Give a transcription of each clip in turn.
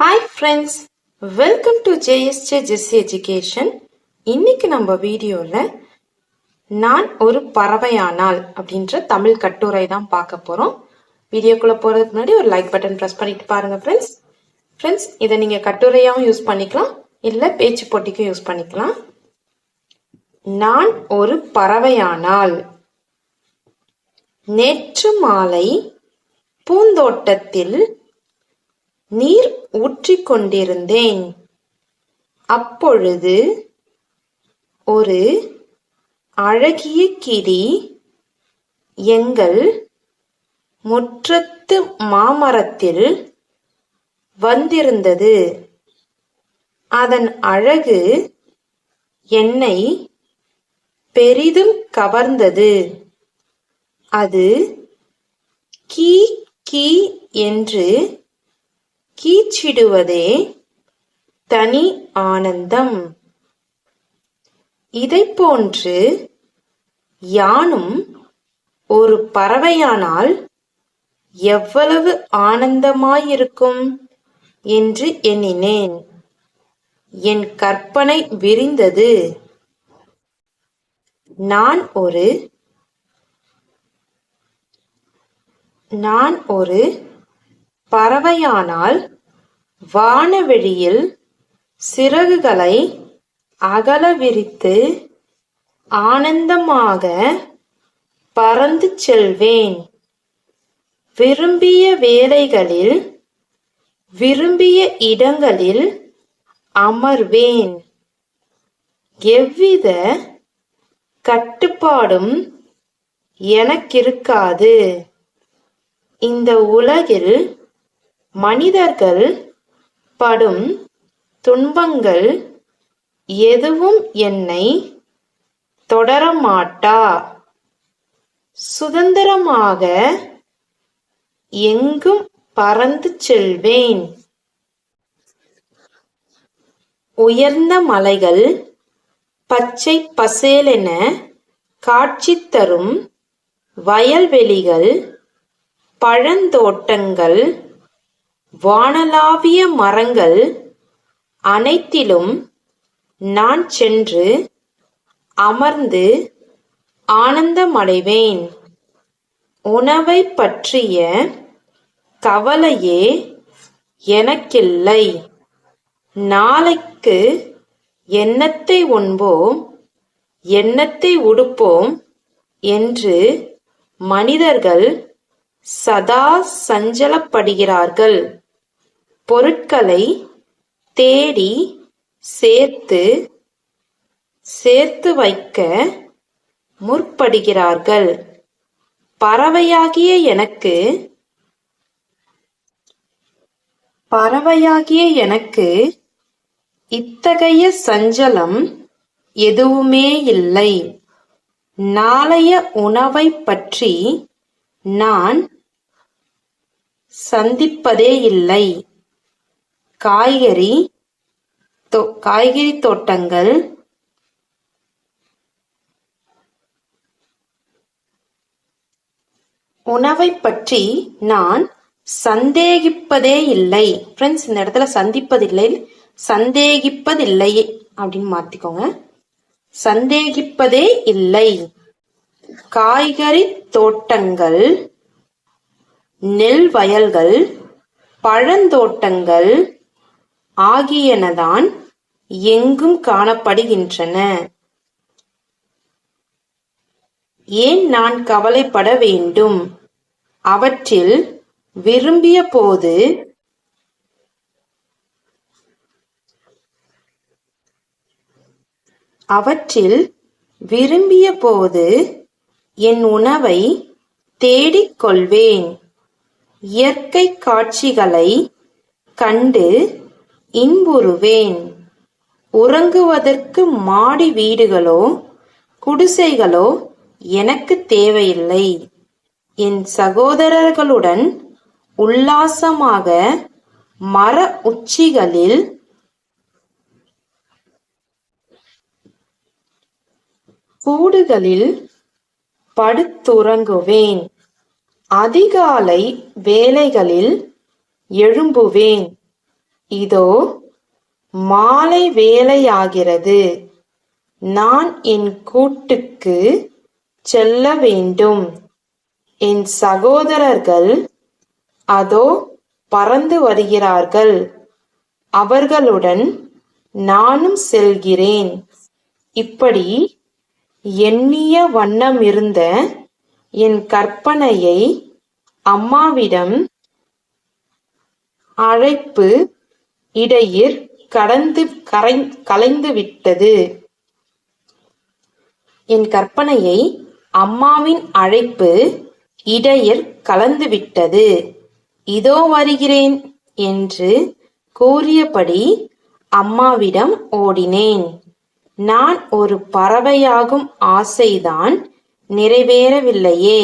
Hi friends welcome to JSJ Jessy education இன்னைக்கு நம்ம வீடியோவில் நான் ஒரு பறவையானால் அப்படின்ற தமிழ் கட்டுரை தான் பார்க்க போகிறோம் வீடியோக்குள்ளே போகிறதுக்கு முன்னாடி ஒரு லைக் பட்டன் ப்ரெஸ் பண்ணிட்டு பாருங்கள் ஃப்ரெண்ட்ஸ் ஃப்ரெண்ட்ஸ் இதை நீங்கள் கட்டுரையாகவும் யூஸ் பண்ணிக்கலாம். இல்லை பேச்சு போட்டிக்கும் யூஸ் பண்ணிக்கலாம். நான் ஒரு பறவையானால் நேற்று மாலை பூந்தோட்டத்தில் நீர் ஊற்றிக் கொண்டிருந்தேன் அப்பொழுது ஒரு அழகிய கிளி எங்கள் முற்றத்து மாமரத்தில் வந்திருந்தது. அதன் அழகு என்னை பெரிதும் கவர்ந்தது. அது கீ கீ என்று கீச்சிடுவதே தனி ஆனந்தம். இதைப் போன்று யானும் ஒரு பறவையானால் எவ்வளவு ஆனந்தமாயிருக்கும் என்று எண்ணினேன். என் கற்பனை விரிந்தது. நான் ஒரு நான் ஒரு பறவையானால் வானவெளியில் சிறகுகளை அகல விரித்து ஆனந்தமாக பறந்து செல்வேன். விரும்பிய வேலைகளில் விரும்பிய இடங்களில் அமர்வேன். எவ்வித கட்டுப்பாடும் எனக்கிருக்காது. இந்த உலகில் மனிதர்கள் படும் துன்பங்கள் எதுவும் என்னை தொடரமாட்டா? சுதந்திரமாக எங்கும் பறந்து செல்வேன். உயர்ந்த மலைகள் பச்சை பசேலென காட்சி தரும் வயல்வெளிகள் பழந்தோட்டங்கள் வானளாவிய மரங்கள் அனைத்திலும் நான் சென்று அமர்ந்து ஆனந்தமடைவேன். உணவை பற்றிய கவலையே எனக்கில்லை. நாளைக்கு என்னத்தை உண்போம்? என்னத்தை உடுப்போம்? என்று மனிதர்கள் சதா சஞ்சலப்படுகிறார்கள். பொருட்களை தேடி சேர்த்து சேர்த்து வைக்க முற்படுகிறார்கள். பறவையாகிய எனக்கு பறவையாகிய எனக்கு இத்தகைய சஞ்சலம் எதுவுமே இல்லை. நாளைய உணவைப் பற்றி நான் சந்திப்பதே இல்லை. காய்கறி தோ- காய்கறி தோட்டங்கள் உணவை பற்றி நான் சந்தேகிப்பதே இல்லை. ஃப்ரெண்ட்ஸ் இந்த இடத்துல சந்திப்பதில்லை. சந்தேகிப்பதில்லை அப்படின்னு மாத்திக்கோங்க. சந்தேகிப்பதே இல்லை. காய்கறி தோட்டங்கள் நெல் வயல்கள் பழந்தோட்டங்கள் ஆகியனதான் எங்கும் காணப்படுகின்றன. ஏன் நான் கவலைப்பட வேண்டும்? அவற்றில் விரும்பிய போது அவற்றில் விரும்பிய போது என் உணவை தேடிக் கொள்வேன். இயற்கை காட்சிகளை கண்டு இன்புறுவேன். உறங்குவதற்கு மாடி வீடுகளோ குடிசைகளோ எனக்கு தேவையில்லை. என் சகோதரர்களுடன் உல்லாசமாக மர உச்சிகளில் கூடுகளில் படுத்துறங்குவேன். அதிகாலை வேலைகளில் எழும்புவேன். இதோ மாலை வேலையாகிறது நான் என் கூட்டுக்கு செல்ல வேண்டும். என் சகோதரர்கள் அதோ பறந்து வருகிறார்கள். அவர்களுடன் நானும் செல்கிறேன். இப்படி எண்ணிய வண்ணமிருந்த என் கற்பனையை அம்மாவிடம் அழைப்பு இடையிற் கடந்து கரை கலைந்துவிட்டது. என் கற்பனையை அம்மாவின் அழைப்பு இடையிற் கலந்துவிட்டது. இதோ வருகிறேன் என்று கூறியபடி அம்மாவிடம் ஓடினேன். நான் ஒரு பறவையாகும் ஆசைதான் நிறைவேறவில்லையே.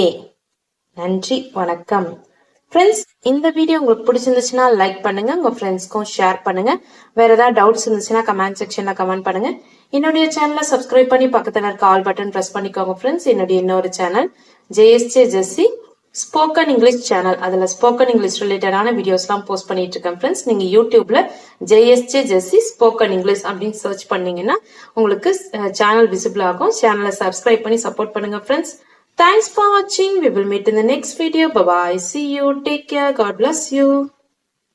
நன்றி வணக்கம். ஃப்ரெண்ட்ஸ் இந்த வீடியோ உங்களுக்கு பிடிச்சிருந்துச்சுன்னா லைக் பண்ணுங்க உங்க ஃப்ரெண்ட்ஸ்க்கும் ஷேர் பண்ணுங்க. வேற ஏதாவது டவுட்ஸ் இருந்துச்சுன்னா கமெண்ட் செக்ஷன்ல கமெண்ட் பண்ணுங்க. என்னுடைய சேனலை சப்ஸ்கிரைப் பண்ணி பக்கத்துல இருக்க ஆல் பட்டன் ப்ரெஸ் பண்ணிக்கோங்க ஃப்ரெண்ட்ஸ் என்னுடைய இன்னொரு channel JSJ Jessy spoken English channel அதில் ஸ்போக்கன் இங்கிலீஷ் ரிலேட்டடான வீடியோஸ்லாம் போஸ்ட் பண்ணிட்டு இருக்கேன் ஃப்ரெண்ட்ஸ் நீங்கள் யூடியூப்ல ஜேஎஸ்ஜே ஜெஸ்ஸி ஸ்போக்கன் இங்கிலீஷ் அப்படின்னு சர்ச் பண்ணீங்கன்னா உங்களுக்கு சேனல் விசிபிள் ஆகும். சேனலை சப்ஸ்கிரைப் பண்ணி சப்போர்ட் பண்ணுங்க ஃப்ரெண்ட்ஸ் தேங்க்ஸ் ஃபார் வாட்சிங் we will meet in the next video Bye see you take care God bless you.